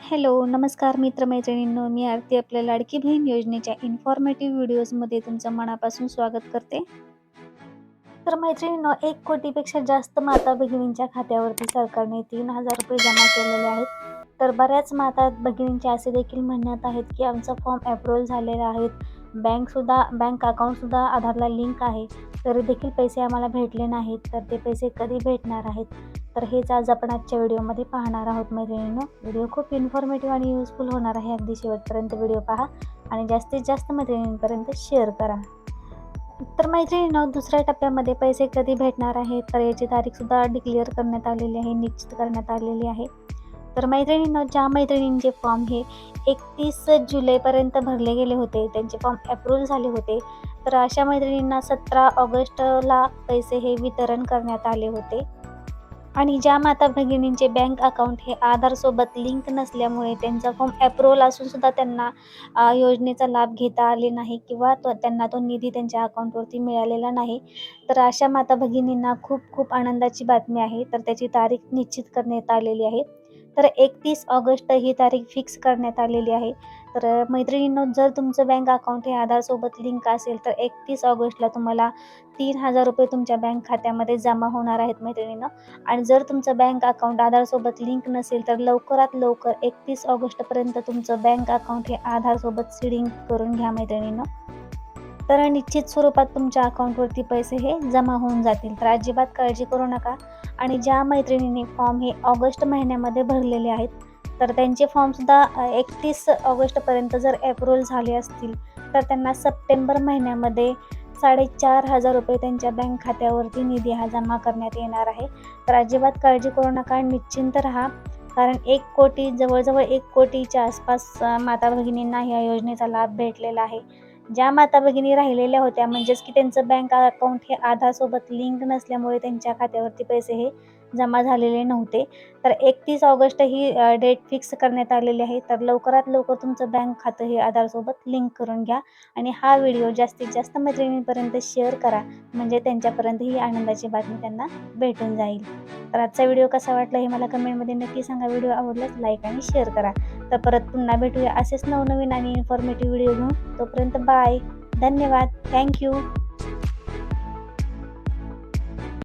Hello नमस्कार मित्रमैत्रिणींनो. मी आरती आपल्या लाडकी बहीण योजनेच्या इन्फॉर्मेटिव्ह व्हिडिओजमध्ये तुमचं मनापासून स्वागत करते. तर मैत्रिणींनो एक कोटीपेक्षा जास्त माता भगिनींच्या खात्यावरती सरकारने तीन हजार रुपये जमा केलेले आहेत. तर बऱ्याच माता भगिनींचे असे देखील म्हणण्यात आहेत की आमचा फॉर्म अप्रुव्हल झालेला आहेत बँकसुद्धा बँक अकाउंटसुद्धा आधारला लिंक आहे. तरी देखील पैसे आम्हाला भेटले नाहीत. तर ते पैसे कधी भेटणार आहेत? तर हेच आज आपण आजच्या व्हिडिओमध्ये पाहणार आहोत मैत्रिणींनो. व्हिडिओ खूप इन्फॉर्मेटिव्ह आणि युजफुल होणार आहे. अगदी शेवटपर्यंत व्हिडिओ पहा आणि जास्तीत जास्त मैत्रिणींपर्यंत शेअर करा. तर मैत्रिणींनो दुसऱ्या टप्प्यामध्ये पैसे कधी भेटणार आहेत? तर याची तारीखसुद्धा डिक्लेअर करण्यात आलेली आहे निश्चित करण्यात आलेली आहे. तर मैत्रिणींना ज्या मैत्रिणींचे फॉर्म हे एकतीस जुलैपर्यंत भरले गेले होते त्यांचे फॉर्म अप्रूव्ह झाले होते तर अशा मैत्रिणींना सतरा ऑगस्टला पैसे हे वितरण करण्यात आले होते. आणि ज्या माता भगिनींचे बँक अकाउंट हे आधारसोबत लिंक नसल्यामुळे त्यांचा फॉर्म अप्रुव्हल असूनसुद्धा त्यांना योजनेचा लाभ घेता आले नाही किंवा तो त्यांना तो निधी त्यांच्या अकाउंटवरती मिळालेला नाही. तर अशा माता भगिनींना खूप खूप आनंदाची बातमी आहे. तर त्याची तारीख निश्चित करण्यात आलेली आहे. तर एकतीस ऑगस्ट ही तारीख फिक्स करण्यात आलेली आहे. तर मैत्रिणींनो जर तुमचं बँक अकाउंट हे आधारसोबत लिंक असेल तर एकतीस ऑगस्टला तुम्हाला तीन हजार रुपये तुमच्या बँक खात्यामध्ये जमा होणार आहेत मैत्रिणींनो. आणि जर तुमचं बँक अकाउंट आधारसोबत लिंक नसेल तर लवकरात लवकर एकतीस ऑगस्टपर्यंत तुमचं बँक अकाउंट हे आधारसोबत सिडिंग करून घ्या मैत्रिणींनो. तर निश्चित स्वरूपात तुमच्या अकाउंटवरती पैसे हे जमा होऊन जातील. तर अजिबात काळजी करू नका. आणि ज्या मैत्रिणींनी फॉर्म हे ऑगस्ट महिन्यामध्ये भरलेले आहेत तर त्यांचे फॉर्मसुद्धा एकतीस ऑगस्टपर्यंत जर अप्रुव्हल झाले असतील तर त्यांना सप्टेंबर महिन्यामध्ये साडेचार हजार रुपये त्यांच्या बँक खात्यावरती निधी हा जमा करण्यात येणार आहे. तर अजिबात काळजी करू नका निश्चिंत राहा. कारण एक कोटी जवळजवळ एक कोटीच्या आसपास माता भगिनींना या योजनेचा लाभ भेटलेला आहे. ज्या माता भगिनी राहिलेल्या होत्या म्हणजेच की त्यांचं बँक अकाउंट हे आधारसोबत लिंक नसल्यामुळे त्यांच्या खात्यावरती पैसे हे जमा झालेले नव्हते. तर एकतीस ऑगस्ट ही डेट फिक्स करण्यात आलेली आहे. तर लवकरात लवकर तुमचं बँक खातं हे आधारसोबत लिंक करून घ्या आणि हा व्हिडिओ जास्तीत जास्त मैत्रिणींपर्यंत शेअर करा. म्हणजे त्यांच्यापर्यंत ही आनंदाची बातमी त्यांना भेटून जाईल. तर आजचा व्हिडिओ कसा वाटला हे मला कमेंटमध्ये नक्की सांगा. व्हिडिओ आवडल्यास लाईक आणि शेअर करा. तर परत पुन्हा भेटूया असेच नवनवीन आणि इन्फॉर्मेटिव्ह व्हिडिओ घेऊन. तोपर्यंत बाय धन्यवाद. थँक्यू